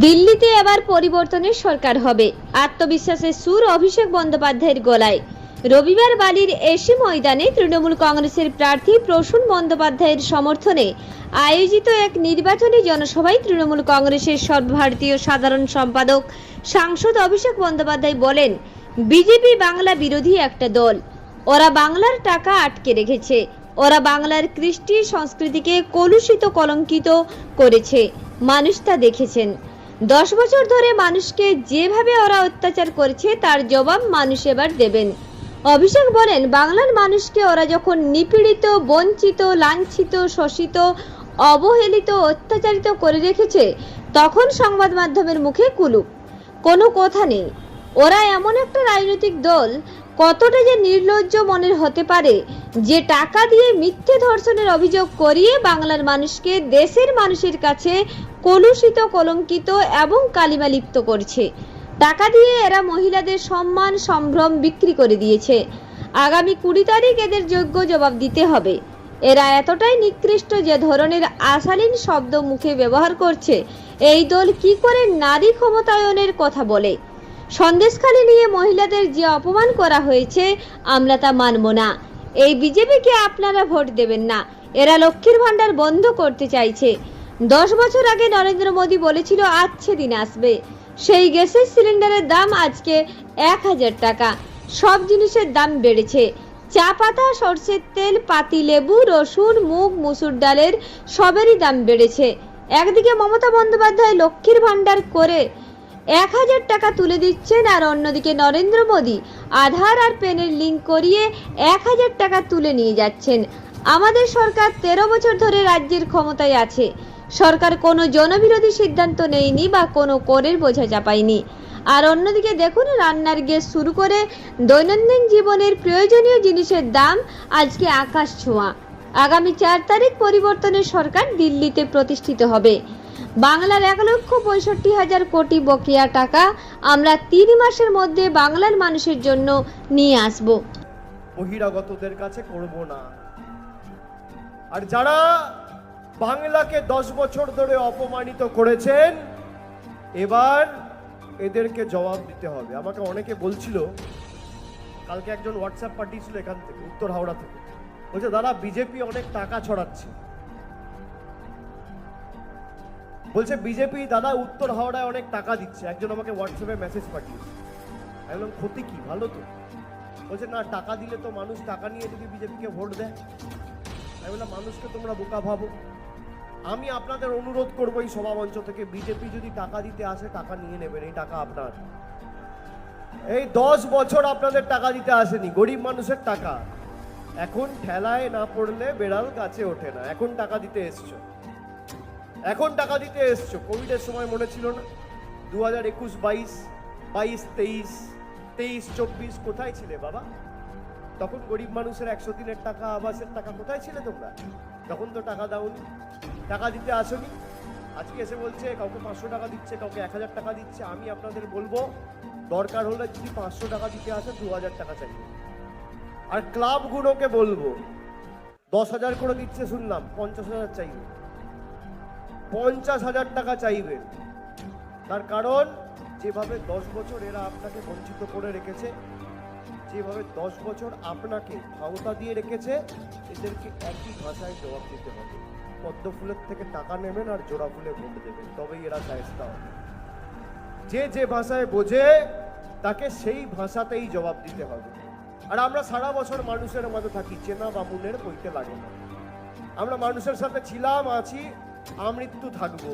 দিল্লিতে এবার পরিবর্তনের সরকার হবে। আত্মবিশ্বাসের সুর অভিষেক বন্দ্যোপাধ্যায়ের গলায়। রবিবার বালির এসি ময়দানে তৃণমূল কংগ্রেসের প্রার্থী প্রসূন বন্দ্যোপাধ্যায়ের সমর্থনে আয়োজিত এক নির্বাচনী জনসভায় তৃণমূল কংগ্রেসের সর্বভারতীয় সাধারণ সম্পাদক সাংসদ অভিষেক বন্দ্যোপাধ্যায় বলেন, বিজেপি বাংলা বিরোধী একটা দল। ওরা বাংলার টাকা আটকে রেখেছে। ওরা বাংলার কৃষ্টি সংস্কৃতিকে কলুষিত কলঙ্কিত করেছে। মানুষ তা দেখেছেন। দশ বছর ধরে মানুষকে যেভাবে ওরা অত্যাচার করেছে, তার জবাব মানুষ এবার দেবেন। অভিষেক বলেন, বাংলার মানুষকে ওরা যখন নিপীড়িত, বঞ্চিত, লাঞ্ছিত, শোষিত, অবহেলিত, অত্যাচারিত করে রেখেছে, তখন সংবাদ মাধ্যমের মুখে কুলুপ। কোনো কথা নেই। ওরা এমন একটা রাজনৈতিক দল কতটা যে নির্লজ্জ মনের হতে পারে, যে টাকা দিয়ে মিথ্যে ধর্ষণের অভিযোগ করিয়ে বাংলার মানুষকে দেশের মানুষের কাছে কলুষিত, কলঙ্কিত এবং কালিমা লিপ্ত করছে। টাকা দিয়ে এরা মহিলাদের সম্মান, সম্ভ্রম বিক্রি করে দিয়েছে। আগামী কুড়ি তারিখ এদের যোগ্য জবাব দিতে হবে। এরা এতটাই নিকৃষ্ট যে ধরনের আশালীন শব্দ মুখে ব্যবহার করছে। এই দল কি করে নারী ক্ষমতায়নের কথা বলে? সন্দেশখালি নিয়ে মহিলাদের যে অপমান করা হয়েছে, আমরা তা মানব না। এই বিজেপিকে আপনারা ভোট দেবেন না। এরা লক্ষ্মীর ভাণ্ডার বন্ধ করতে চাইছে। দশ বছর আগে নরেন্দ্র মোদী বলেছিল আচ্ছে দিন আসবে। সেই গ্যাসের সিলিন্ডারের দাম আজকে এক হাজার টাকা। সব জিনিসের দাম বেড়েছে। চা পাতা, সর্ষের তেল, পাতি, লেবু, রসুন, মুগ, মুসুর ডালের সবেরই দাম বেড়েছে। একদিকে মমতা বন্দ্যোপাধ্যায় লক্ষ্মীর ভাণ্ডার করে এক হাজার টাকা তুলে দিচ্ছেন আর অন্যদিকে নরেন্দ্র মোদী। আধার আর পেনের লিঙ্ক করিয়ে এক হাজার টাকা তুলে নিয়ে যাচ্ছেন। আমাদের সরকার তেরো বছর ধরে রাজ্যের ক্ষমতায় আছে। সরকার কোনো জনবিরোধী সিদ্ধান্ত নেয়নি বা কোনো করের বোঝা চাপায়নি। আর অন্যদিকে দেখুন, রান্নার গ্যাস শুরু করে দৈনন্দিন জীবনের প্রয়োজনীয় জিনিসের দাম আজকে আকাশ ছোঁয়া। আগামী চার তারিখ পরিবর্তনের সরকার দিল্লিতে প্রতিষ্ঠিত হবে। বাংলার এক লক্ষ পঁয়ষট্টি হাজার কোটি বকেয়া টাকা আমরা তিন মাসের মধ্যে বাংলার মানুষের জন্য নিয়ে আসব। বহিরাগতদের কাছে করব না। আর যারা বাংলাকে দশ বছর ধরে অপমানিত করেছেন, এবার এদেরকে জবাব দিতে হবে। আমাকে অনেকে বলছিল, কালকে একজন হোয়াটসঅ্যাপ পাঠিয়েছিল এখান থেকে, উত্তর হাওড়া থেকে। বলছে, দাদা, বিজেপি অনেক টাকা ছড়াচ্ছে। বলছে, বিজেপি দাদা, উত্তর হাওড়ায় অনেক টাকা দিচ্ছে। একজন আমাকে হোয়াটসঅ্যাপে মেসেজ পাঠিয়েছে। আমি বললাম, ক্ষতি কি? ভালো তো। বলছে, না, টাকা দিলে তো মানুষ টাকা নিয়ে যদি বিজেপিকে ভোট দেয়। আমি বললাম, মানুষকে তোমরা বোকা ভাবো। আমি আপনাদের অনুরোধ করব এই সভামঞ্চ থেকে, বিজেপি যদি টাকা দিতে আসে, টাকা নিয়ে নেবেন। এই টাকা আপনার। এই দশ বছর আপনাদের টাকা দিতে আসেনি। গরিব মানুষের টাকা। এখন ঠেলায় না পড়লে বেড়াল গাছে ওঠে না। এখন টাকা দিতে এসছো। এখন টাকা দিতে এসছো। কোভিডের সময় মনে ছিল না। দু হাজার একুশ, বাইশ বাইশ, তেইশ তেইশ, চব্বিশ, কোথায় ছিলে বাবা? তখন গরিব মানুষের একশো দিনের টাকা, আবাসের টাকা কোথায় ছিলে তোমরা? তখন তো টাকা দাওনি। টাকা দিতে আসনি। আজকে এসে বলছে, কাউকে পাঁচশো টাকা দিচ্ছে, কাউকে এক হাজার টাকা দিচ্ছে। আমি আপনাদের বলব, দরকার হলে যদি পাঁচশো টাকা দিতে আসে দু হাজার টাকা চাইবে। আর ক্লাবগুলোকে বলব, দশ হাজার করে দিচ্ছে শুনলাম, পঞ্চাশ হাজার চাইবে। পঞ্চাশ হাজার টাকা চাইবেন তার কারণ, যেভাবে দশ বছর এরা আপনাকে বঞ্চিত করে রেখেছে, যেভাবে দশ বছর আপনাকে ভাওতা দিয়ে রেখেছে, এদেরকে একই ভাষায় জবাব দিতে হবে। পদ্ম ফুলের থেকে টাকা নেবেন আর জোড়া ফুলে ভোট দেবেন, তবেই এরা চাইস্তা হবে। যে যে ভাষায় বোঝে, তাকে সেই ভাষাতেই জবাব দিতে হবে। আর আমরা সারা বছর মানুষের মধ্যে থাকি, চেনা বামুনের বইতে লাগে না। আমরা মানুষের সাথে ছিলাম, আছি আমৃত্যু থাকব।